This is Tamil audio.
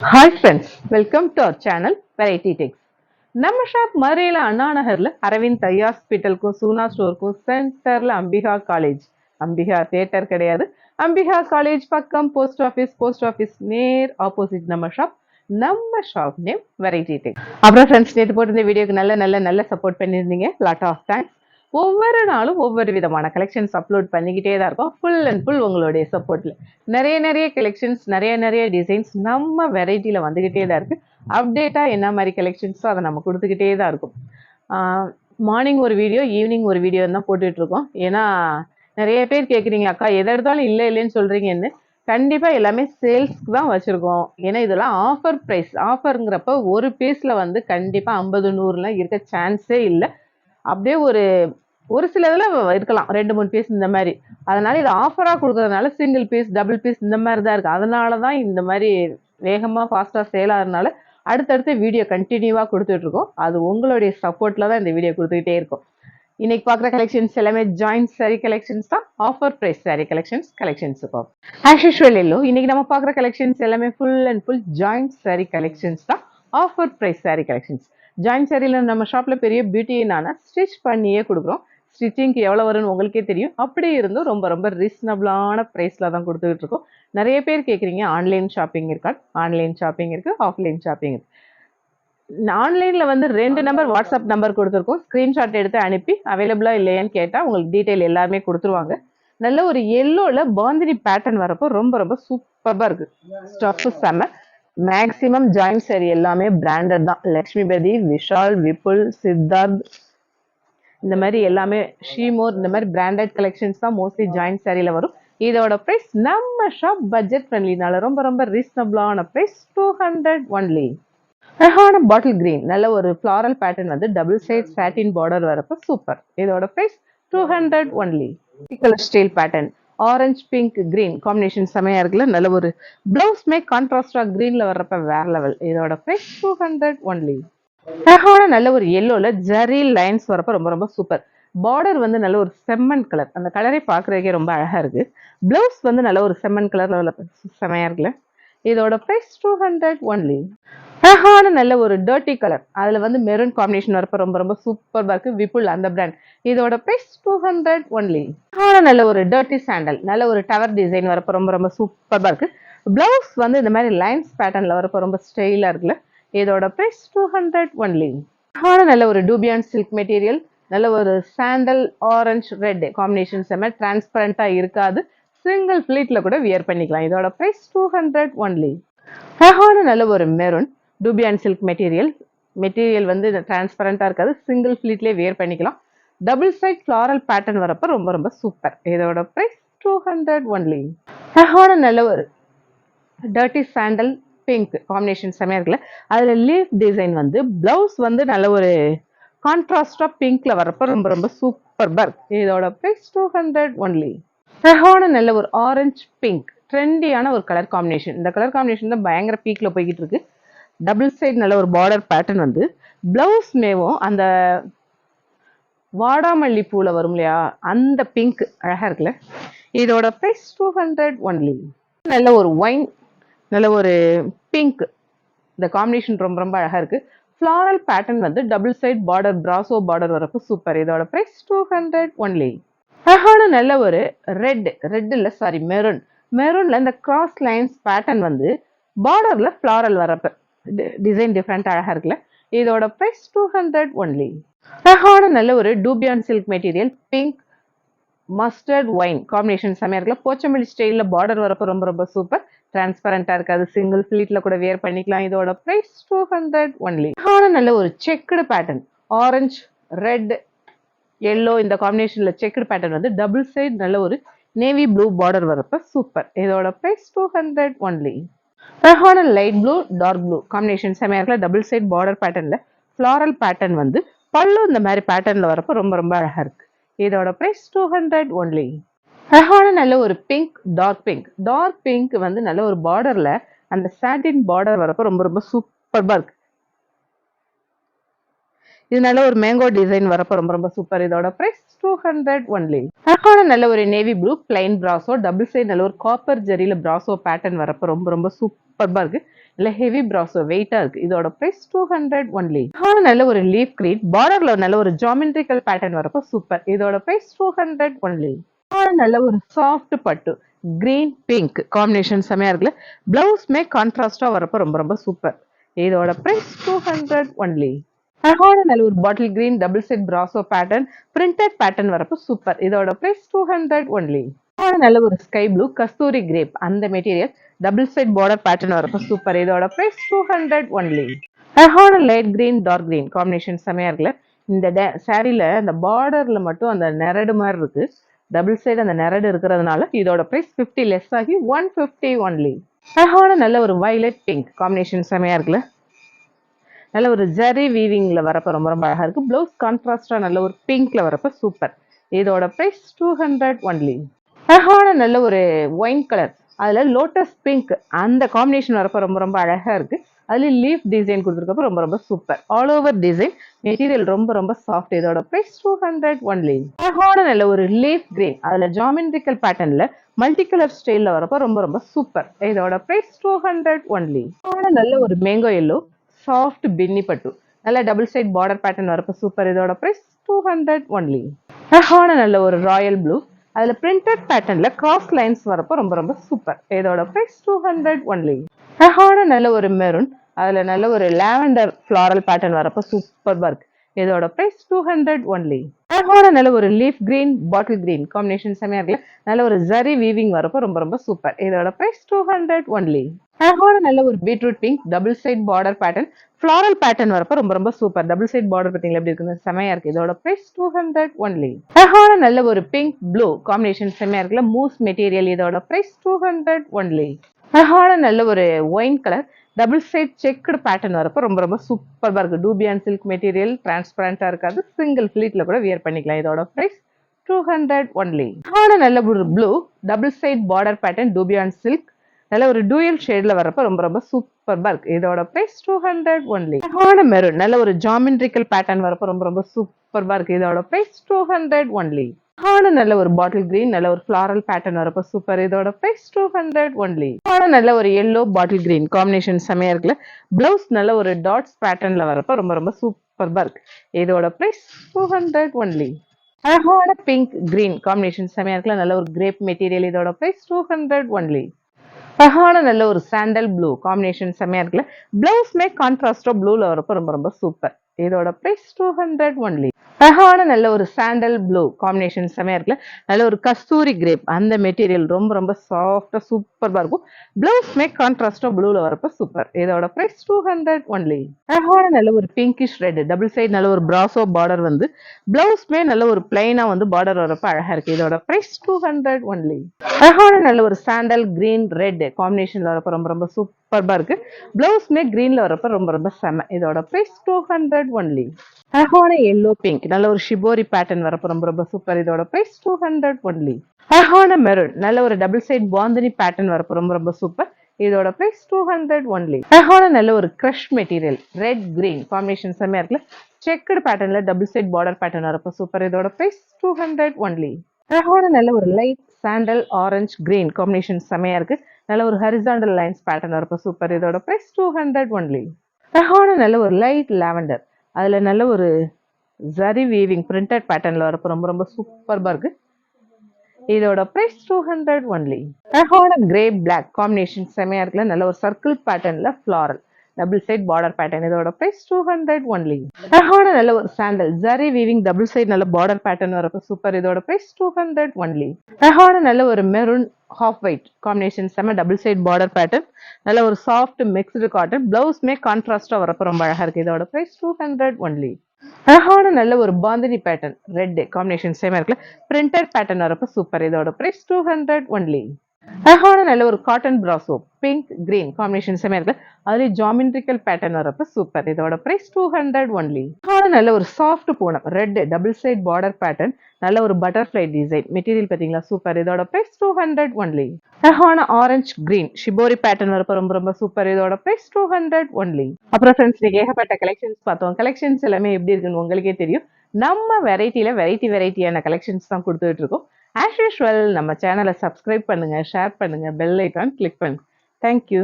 Hi friends welcome to our channel variety tex நம்ம ஷாப் மதுரையில் அண்ணா நகரில் அரவிந்த் ஐ ஹாஸ்பிட்டலுக்கும் சூனா ஸ்டோருக்கும் சென்டரில் அம்பிகா காலேஜ் அம்பிகா தியேட்டர் கிடையாது. அம்பிகா காலேஜ் பக்கம் போஸ்ட் ஆஃபீஸ் போஸ்ட் ஆஃபீஸ் நேர் ஆப்போசிட் நம்ம ஷாப் நம்ம ஷாப் நேம் வெரைட்டி டெக்ஸ் அப்புறம் ஃப்ரெண்ட்ஸ் நேற்று போட்டிருந்த வீடியோக்கு நல்ல நல்ல நல்ல சப்போர்ட் பண்ணியிருந்தீங்க. லாட் ஆஃப் தேங்க்ஸ் ஒவ்வொரு நாளும் ஒவ்வொரு விதமான கலெக்ஷன்ஸ் அப்லோட் பண்ணிக்கிட்டே தான் இருக்கும். ஃபுல் அண்ட் ஃபுல் உங்களுடைய சப்போர்ட்டில் நிறைய நிறைய கலெக்ஷன்ஸ் நிறைய நிறைய டிசைன்ஸ் நம்ம வெரைட்டியில் வந்துக்கிட்டே தான் இருக்குது அப்டேட்டாக என்ன மாதிரி கலெக்ஷன்ஸோ அதை நம்ம கொடுத்துக்கிட்டே தான் இருக்கும். மார்னிங் ஒரு வீடியோ ஈவினிங் ஒரு வீடியோ தான் போட்டுட்ருக்கோம் ஏன்னா நிறைய பேர் கேட்குறீங்க அக்கா எதை எடுத்தாலும் இல்லை இல்லைன்னு சொல்கிறீங்கன்னு கண்டிப்பாக எல்லாமே சேல்ஸ்க்கு தான் வச்சுருக்கோம். ஏன்னா இதெல்லாம் ஆஃபர் ப்ரைஸ் ஆஃபருங்கிறப்ப ஒரு பீஸில் வந்து கண்டிப்பாக ஐம்பது நூறுலாம் இருக்க சான்ஸே இல்லை. அப்படியே ஒரு ஒரு சில இதில் இருக்கலாம். ரெண்டு மூணு பீஸ் இந்த மாதிரி. அதனால இது ஆஃபராக கொடுக்கறதுனால சிங்கிள் பீஸ் டபுள் பீஸ் இந்த மாதிரி தான் இருக்குது அதனால தான் இந்த மாதிரி வேகமாக ஃபாஸ்ட்டாக சேல் ஆகிறதுனால அடுத்தடுத்து வீடியோ கண்டினியூவாக கொடுத்துட்ருக்கோம் அது உங்களுடைய சப்போர்ட்டில் தான் இந்த வீடியோ கொடுத்துக்கிட்டே இருக்கும். இன்னைக்கு பார்க்குற கலெக்ஷன்ஸ் எல்லாமே ஜாயிண்ட் சாரி கலெக்ஷன்ஸ் தான். Offer price sari collections collections இருக்கும் ஆஸ் யூஷுவல் இல்லோ இன்னைக்கு நம்ம பார்க்குற கலெக்ஷன்ஸ் எல்லாமே full and full joint sari collections தான். Offer price sari collections join சாரியில் நம்ம ஷாப்பில் பெரிய பியூட்டினான ஸ்டிச் பண்ணியே கொடுக்குறோம். ஸ்டிச்சிங்க்கு எவ்வளோ வரும்னு உங்களுக்கே தெரியும். அப்படி இருந்தும் ரொம்ப ரொம்ப ரீசனபிளான ப்ரைஸில் தான் கொடுத்துக்கிட்டு இருக்கோம். நிறைய பேர் கேட்குறீங்க ஆன்லைன் ஷாப்பிங் இருக்கா? ஆன்லைன் ஷாப்பிங் இருக்குது ஆஃப்லைன் ஷாப்பிங் இருக்குது ஆன்லைனில் வந்து ரெண்டு நம்பர் வாட்ஸ்அப் நம்பர் கொடுத்துருக்கோம். ஸ்க்ரீன்ஷாட் எடுத்து அனுப்பி அவைலபிளாக இல்லையான்னு கேட்டால் உங்களுக்கு டீட்டெயில் எல்லாமே கொடுத்துருவாங்க. நல்ல ஒரு எல்லோவில் பாந்தினி பேட்டர்ன் வரப்போ ரொம்ப ரொம்ப சூப்பராக இருக்குது ஸ்டஃப்பு செம்ம மேக்ஸிமம் ஜாயின் சரி எல்லாமே பிராண்டட் தான். லக்ஷ்மிபதி விஷால் விபுல் சித்தார்த் இந்த மாதிரி எல்லாமே ஷீமோர் இந்த மாதிரி பிராண்டட் கலெக்ஷன்ஸ் தான் மோஸ்ட்லி ஜாயின் சாரியில் வரும். இதோட ப்ரைஸ் நம்ம ஷாப் பட்ஜெட் ஃப்ரெண்ட்லினால ரொம்ப ரொம்ப ரீசனபிளான ப்ரைஸ் டூ ஹண்ட்ரட் ஒன்லி அழகான பாட்டில் கிரீன் நல்ல ஒரு ஃப்ளாரல் பேட்டர்ன் வந்து டபுள் சைட் சாட்டின் பார்டர் வரப்போ சூப்பர் இதோட price two hundred only colour style pattern orange pink green combination செமையா இருக்குல்ல? நல்ல ஒரு ப்ளவுஸ்மே கான்ட்ராஸ்டாக கான்ட்ராஸ்டா கிரீன்ல வர்றப்ப வேற லெவல் இதோட ப்ரைஸ் டூ ஹண்ட்ரட் ஒன்லி அழகான நல்ல ஒரு எல்லோல ஜரி லைன்ஸ் வரப்ப ரொம்ப ரொம்ப சூப்பர் பார்டர் வந்து நல்ல ஒரு செம்மன் கலர் அந்த கலரை பார்க்குறதுக்கே ரொம்ப அழகா இருக்கு. ப்ளவுஸ் வந்து நல்ல ஒரு செம்மன் கலர்ல செமையா இருக்குல்ல? இதோட ப்ரைஸ் டூ ஹண்ட்ரட் ஒன்லி அழகான நல்ல ஒரு டர்ட்டி கலர் அதில் வந்து மெரூன் காம்பினேஷன் வரப்போ ரொம்ப ரொம்ப சூப்பராக இருக்கு. விபுல் அந்த பிராண்ட் இதோட ப்ரைஸ் டூ ஹண்ட்ரட் ஒன்லி அழகான நல்ல ஒரு டர்ட்டி சாண்டல் நல்ல ஒரு டவர் டிசைன் வரப்போ ரொம்ப ரொம்ப சூப்பராக இருக்கு. பிளவுஸ் வந்து இந்த மாதிரி லைன்ஸ் பேட்டர்னில் வரப்போ ரொம்ப ஸ்டைலாக இருக்குல்ல. இதோட ப்ரைஸ் டூ ஹண்ட்ரட் ஒன்லி அழகான நல்ல ஒரு டூபியான் சில்க் மெட்டீரியல் நல்ல ஒரு சாண்டல் ஆரஞ்சு ரெட் காம்பினேஷன் செம்ம டிரான்ஸ்பரண்ட்டாக இருக்காது. சிங்கிள் ஃப்ளீட்டில் கூட வியர் பண்ணிக்கலாம். இதோட ப்ரைஸ் டூ ஹண்ட்ரட் ஒன்லி அழகான நல்ல ஒரு maroon dupion silk material material வந்து டிரான்ஸ்பரண்ட்டாக இருக்காது. சிங்கிள் ஃபிளீட்லேயே வியர் பண்ணிக்கலாம். டபுள் சைட் ஃப்ளாரல் பேட்டர்ன் வரப்போ ரொம்ப ரொம்ப சூப்பர் இதோட ப்ரைஸ் டூ ஹண்ட்ரட் ஒன்லி அழகான நல்ல ஒரு டர்ட்டி சாண்டல் பிங்க் காம்பினேஷன் செமையாக இருக்குல்ல? அதில் லீஃப் டிசைன் வந்து ப்ளவுஸ் வந்து நல்ல ஒரு கான்ட்ராஸ்டாக பிங்க்ல வரப்போ ரொம்ப ரொம்ப சூப்பர் பர்க் இதோட ப்ரைஸ் டூ ஹண்ட்ரட் ஒன்லி அழகான நல்ல ஒரு ஆரஞ்சு பிங்க் ட்ரெண்டியான ஒரு கலர் காம்பினேஷன் இந்த கலர் காம்பினேஷன் தான் பயங்கர பீக்கில் போய்கிட்டு இருக்கு. டபுள் சைட் நல்ல ஒரு பார்டர் பேட்டர்ன் வந்து பிளவுஸ் மேவும் அந்த வாடாமல்லி பூவில் வரும் இல்லையா அந்த பிங்க் அழகாக இருக்குல்ல இதோட ப்ரைஸ் டூ ஹண்ட்ரட் ஒன்லி நல்ல ஒரு ஒயின் நல்ல ஒரு பிங்க் இந்த காம்பினேஷன் ரொம்ப ரொம்ப அழகாக இருக்குது ஃப்ளாரல் பேட்டர்ன் வந்து double side border brasso border வரப்போ சூப்பர் இதோட ப்ரைஸ் டூ ஹண்ட்ரட் ஒன்லி அழகான நல்ல ஒரு ரெட் ரெட் இல்லை சாரி மெரூன் மெரூனில் இந்த கிராஸ் லைன்ஸ் பேட்டர்ன் வந்து பார்டரில் ஃப்ளாரல் வரப்போ. டிசைன் டிஃப்ரெண்ட் அழகாக இருக்குல்ல? இதோட ப்ரைஸ் டூ ஹண்ட்ரட் ஒன்லி அழகான நல்ல ஒரு dupion silk material pink mustard wine combination செம்மையாக இருக்குல்ல? போச்சமல்லி ஸ்டைலில் பார்டர் வரப்போ ரொம்ப ரொம்ப சூப்பர் டிரான்ஸ்பரண்டா இருக்காது. சிங்கிள் ஃபிளீட்டில் கூட வியர் பண்ணிக்கலாம். இதோட ப்ரைஸ் டூ ஹண்ட்ரட் ஒன்லி ஆனால் நல்ல ஒரு checked pattern orange red yellow இந்த காம்பினேஷனில் செக்குடு பேட்டர்ன் வந்து டபுள் சைடு நல்ல ஒரு நேவி ப்ளூ பார்டர் வரப்போ சூப்பர் இதோட ப்ரைஸ் டூ ஹண்ட்ரட் ஒன்லி அழகான light blue dark blue. Combination செமையாக இருக்கல டபுள் சைட் பார்டர் பேட்டர்ன்ல ஃப்ளாரல் பேட்டர்ன் வந்து பல்லு இந்த மாதிரி பேட்டர்ன்ல வரப்போ ரொம்ப ரொம்ப அழகாக இருக்குது இதோட ப்ரைஸ் டூ ஹண்ட்ரட் ஒன்லி அழகான நல்ல ஒரு pink dark pink dark pink வந்து நல்ல ஒரு பார்டர்ல அந்த சாட்டின் பார்டர் வரப்போ ரொம்ப ரொம்ப சூப்பர்பா இருக்குது இதனால ஒரு மேங்கோ டிசைன் வரப்ப ரொம்ப ரொம்ப சூப்பர் இதோட பிரைஸ் டூ ஹண்ட்ரட் ஒன்லி அழகான நல்ல ஒரு navy blue plain brasso double side நல்ல ஒரு காப்பர் ஜெரியில ப்ராஸோ பேட்டர்ன் வரப்ப ரொம்ப ரொம்ப சூப்பர்பா இருக்கு. இல்லை ஹெவி ப்ராஸோ வெயிட்டாக இருக்குது இதோட ப்ரைஸ் டூ ஹண்ட்ரட் ஒன்லி நல்ல ஒரு லீஃப் கிரீட் பார்டரில் நல்ல ஒரு ஜாமெண்ட்ரிக்கல் பேட்டர்ன் வரப்போ சூப்பர் இதோட ப்ரைஸ் டூ ஹண்ட்ரட் ஒன்லி நல்ல ஒரு சாஃப்ட் பட்டு கிரீன் பிங்க் காம்பினேஷன் செமையாக இருக்குல்ல? ப்ளவுஸ்மே கான்ட்ராஸ்டாக வரப்போ ரொம்ப ரொம்ப சூப்பர் இதோட ப்ரைஸ் டூ ஹண்ட்ரட் ஒன்லி அழகான நல்ல ஒரு bottle green double set brasso pattern printed pattern வரப்போ சூப்பர் இதோட பிரைஸ் டூ ஹண்ட்ரட் ஒன்லி நல்ல ஒரு ஸ்கை ப்ளூ கஸ்தூரி கிரேப் அந்த material double set border pattern வரப்போ சூப்பர் இதோட ப்ரைஸ் டூ ஹண்ட்ரட் ஒன்லி அழகான light green dark green combination செமையா இருக்குல்ல? இந்த சாரியில அந்த பார்டர்ல மட்டும் அந்த நெரடு மாதிரி இருக்கு. டபுள் சைடு அந்த நெரடு இருக்கிறதுனால இதோட ப்ரைஸ் ஃபிஃப்டி லெஸ் ஆகி ஒன் ஃபிஃப்டி ஒன்லி அழகான நல்ல ஒரு வயலட் பிங்க் காம்பினேஷன் செமையா இருக்குல்ல? நல்ல ஒரு ஜரி வீவிங்ல வரப்போ ரொம்ப ரொம்ப அழகா இருக்கு. ப்ளவுஸ் கான்ட்ராஸ்டாக நல்ல ஒரு பிங்க்ல வரப்போ சூப்பர் இதோட ப்ரைஸ் டூ ஹண்ட்ரட் ஒன்லி அழகான நல்ல ஒரு ஒயின் கலர் அதில் லோட்டஸ் பிங்க் அந்த காம்பினேஷன் வரப்போ ரொம்ப ரொம்ப அழகாக இருக்குது அதில் லீஃப் டிசைன் கொடுத்துருக்கப்போ ரொம்ப ரொம்ப super all over design material ரொம்ப ரொம்ப சாஃப்ட் இதோட ப்ரைஸ் டூ ஹண்ட்ரட் ஒன்லி அழகான நல்ல ஒரு லீஃப் கிரீன் அதில் ஜாமெண்ட்ரிக்கல் பேட்டர்னில் மல்டி கலர் ஸ்டைலில் வரப்போ ரொம்ப ரொம்ப சூப்பர் இதோட ப்ரைஸ் டூ ஹண்ட்ரட் ஒன்லி நல்ல ஒரு மேங்கோ எல்லோ சாஃப்ட் பின்னி பட்டு நல்ல டபுள் சைட் பார்டர் பேட்டர்ன் வரப்போ சூப்பர் இதோட ப்ரைஸ் டூ ஹண்ட்ரட் ஒன்லி அழகான நல்ல ஒரு ராயல் ப்ளூ அதில் பிரிண்டட் பேட்டர்னில் கிராஸ் லைன்ஸ் வரப்போ ரொம்ப ரொம்ப சூப்பர் இதோட ப்ரைஸ் டூ ஹண்ட்ரட் ஒன்லி அழகான நல்ல ஒரு மெரூன் அதில் நல்ல ஒரு லாவெண்டர் ஃப்ளாரல் பேட்டர்ன் வரப்போ சூப்பர் ஒர்க் இதோட ப்ரைஸ் டூ ஹண்ட்ரட் ஒன்லி அழகான நல்ல ஒரு leaf green bottle green combination செமையாக இருக்குல்ல நல்ல ஒரு ஜரி வீவிங் வரப்போ ரொம்ப ரொம்ப சூப்பர் இதோட ப்ரைஸ் டூ ஹண்ட்ரட் ஒன்லி அழகான நல்ல ஒரு beetroot pink double side border pattern floral pattern வரப்போ ரொம்ப ரொம்ப சூப்பர் டபுள் சைட் பார்டர் பார்த்தீங்களா எப்படி இருக்குது செமையா இருக்கு. இதோட பிரைஸ் டூ ஹண்ட்ரட் ஒன்லி அழகான நல்ல ஒரு பிங்க் ப்ளூ காம்பினேஷன் செமையா இருக்குல்ல மூஸ் மெட்டீரியல் இதோட பிரைஸ் டூ ஹண்ட்ரட் ஒன்லி அழகான நல்ல ஒரு wine colour double side checked pattern வரப்போ ரொம்ப ரொம்ப சூப்பராக இருக்குது டூபியான் சில்க் மெட்டீரியல் டிரான்ஸ்பரண்ட்டாக இருக்காது. சிங்கிள் ஃபிளீட்டில் கூட வியர் பண்ணிக்கலாம் இதோட ப்ரைஸ் டூ ஹண்ட்ரட் ஒன்லி அழகான நல்ல ஒரு blue double side border pattern dupion silk நல்ல ஒரு டூயல் ஷேட்ல வரப்போ ரொம்ப ரொம்ப சூப்பர் இருக்குது இதோட ப்ரைஸ் டூ ஹண்ட்ரட் ஒன்லி அழகான மெரூன் நல்ல ஒரு ஜாமெண்ட்ரிக்கல் பேட்டர்ன் வரப்போ ரொம்ப ரொம்ப சூப்பர் இருக்குது இதோட ப்ரைஸ் டூ ஹண்ட்ரட் ஒன்லி ஆனால் நல்ல ஒரு பாட்டில் கிரீன் நல்ல ஒரு ஃப்ளாரல் பேட்டர்ன் வரப்போ சூப்பர் இதோட ப்ரைஸ் டூ ஹண்ட்ரட் ஒன்லி ஆனால் நல்ல ஒரு எல்லோ பாட்டில் கிரீன் காம்பினேஷன் செமையா இருக்குல்ல? ப்ளவுஸ் நல்ல ஒரு டாட்ஸ் பேட்டர்ன்ல வரப்போ ரொம்ப ரொம்ப சூப்பர் பர்க் இதோட ப்ரைஸ் டூ ஹண்ட்ரட் ஒன்லி அழகான பிங்க் கிரீன் காம்பினேஷன் செமையா இருக்குல்ல? நல்ல ஒரு கிரேப் மெட்டீரியல் இதோட ப்ரைஸ் டூ ஹண்ட்ரட் ஒன்லி அழகான நல்ல ஒரு சாண்டல் ப்ளூ காம்பினேஷன் செம்மையா இருக்குல்ல? பிளவுஸ்மே கான்ட்ராஸ்டோ ப்ளூவில் வரப்போ ரொம்ப ரொம்ப சூப்பர் இதோட ப்ரைஸ் டூ ஹண்ட்ரட் ஒன்லி அழகான நல்ல ஒரு சாண்டல் ப்ளூ காம்பினேஷன் செமையாக இருக்குல்ல? நல்ல ஒரு கஸ்தூரி கிரேப் அந்த மெட்டீரியல் ரொம்ப ரொம்ப சாஃப்டா சூப்பராக இருக்கும். ப்ளவுஸ்மே கான்ட்ராஸ்டாக ப்ளூவில் வரப்போ சூப்பர் இதோட ப்ரைஸ் டூ ஹண்ட்ரட் ஒன்லி அழகான நல்ல ஒரு பிங்கிஷ் ரெட் டபுள் சைட் நல்ல ஒரு ப்ராசோ பார்டர் வந்து ப்ளவுஸ்மே நல்ல ஒரு பிளைனாக வந்து பார்டர் வரப்போ அழகா இருக்கு. இதோட ப்ரைஸ் டூ ஹண்ட்ரட் ஒன்லி அழகான நல்ல ஒரு சாண்டல் கிரீன் ரெட் காம்பினேஷன்ல வரப்போ ரொம்ப ரொம்ப சூப்பர் சூப்பர்பா இருக்கு. பிளவுஸ்மே கிரீன்ல வரப்போ ரொம்ப ரொம்ப செம. இதோட பிரைஸ் டூ ஹண்ட்ரட் ஒன்லி அழகான எல்லோ பிங்க் நல்ல ஒரு ஷிபோரி பேட்டர்ன் வரப்போ ரொம்ப ரொம்ப சூப்பர் இதோட பிரைஸ் டூ ஹண்ட்ரட் ஒன்லி அழகான மெரூன் நல்ல ஒரு டபுள் சைட் பாந்தினி பேட்டர்ன் வரப்போ ரொம்ப ரொம்ப சூப்பர் இதோட பிரைஸ் டூ ஹண்ட்ரட் ஒன்லி அழகான நல்ல ஒரு crush material red green combination செம்மையா இருக்குல்ல? செக்குடு பேட்டர்ன்ல டபுள் சைட் பார்டர் பேட்டர்ன் வரப்போ சூப்பர் இதோட பிரைஸ் டூ ஹண்ட்ரட் ஒன்லி அழகான நல்ல ஒரு light sandal orange green combination செமையா இருக்கு. நல்ல ஒரு ஹரிசாண்டல் லைன்ஸ் பேட்டர்ன் வரப்போ சூப்பர் இதோட ப்ரைஸ் டூ ஹண்ட்ரட் ஒன்லி அழகான நல்ல ஒரு லைட் லாவெண்டர் அதில் நல்ல ஒரு ஜரி வீவிங் பிரிண்டட் பேட்டர்னில் வரப்போ ரொம்ப ரொம்ப சூப்பர்பாக இருக்குது இதோட ப்ரைஸ் டூ ஹண்ட்ரட் ஒன்லி அழகான கிரே பிளாக் காம்பினேஷன் செமையாக இருக்குல்ல. நல்ல ஒரு சர்க்கிள் பேட்டர்னில் floral double side border pattern இதோட ப்ரைஸ் டூ ஹண்ட்ரட் ஒன்லி அழகான நல்ல ஒரு sandal zari weaving double side நல்ல பார்டர் பேட்டர்ன் வரப்போ சூப்பர் இதோட ப்ரைஸ் டூ ஹண்ட்ரட் ஒன்லி அழகான நல்ல ஒரு மெரூன் ஹாஃப் ஒயிட் காம்பினேஷன் செம்ம டபுள் சைட் பார்டர் பேட்டர்ன் நல்ல ஒரு சாஃப்ட் மிக்ஸ்டு காட்டன் பிளவுஸ்மே கான்ட்ராஸ்டாக வரப்போ ரொம்ப அழகாக இருக்குது இதோட ப்ரைஸ் டூ ஹண்ட்ரட் ஒன்லி அழகான நல்ல ஒரு பாந்தினி பேட்டர்ன் ரெட் காம்பினேஷன் சேமா இருக்குல்ல பிரிண்டட் பேட்டர்ன் வரப்போ சூப்பர் இதோட ப்ரைஸ் டூ ஹண்ட்ரட் ஒன்லி அழகான நல்ல ஒரு cotton brasso pink green combination செமையா இருக்கு. அதுலேயும் ஜாமெண்ட்ரிக்கல் பேட்டர்ன் வரப்ப சூப்பர் இதோட பிரைஸ் டூ ஹண்ட்ரட் ஒன்லி அழகான நல்ல ஒரு soft Poonam. Red double side border pattern நல்ல ஒரு பட்டர்ஃப்ளை டிசைன் மெட்டீரியல் பார்த்தீங்களா? சூப்பர் இதோட பிரைஸ் டூ ஹண்ட்ரட் ஒன்லி அழகான ஆரஞ்சு கிரீன் ஷிபோரி பேட்டர்ன் வரப்ப ரொம்ப ரொம்ப சூப்பர் இதோட பிரைஸ் டூ ஹண்ட்ரட் ஒன்லி அப்புறம் ஃப்ரெண்ட்ஸ் நீங்க ஏகப்பட்ட கலெக்ஷன்ஸ் பார்த்தோம். கலெக்ஷன்ஸ் எல்லாமே எப்படி இருக்குன்னு உங்களுக்கே தெரியும். நம்ம வெரைட்டியில வெரைட்டி வெரைட்டியான கலெக்ஷன்ஸ் தான் கொடுத்துட்டு இருக்கோம். ஆஸ் யூஷுவல் நம்ம சேனலை சப்ஸ்கிரைப் பண்ணுங்கள் ஷேர் பண்ணுங்கள் பெல் ஐக்கான் கிளிக் பண்ணுங்கள் தேங்க்யூ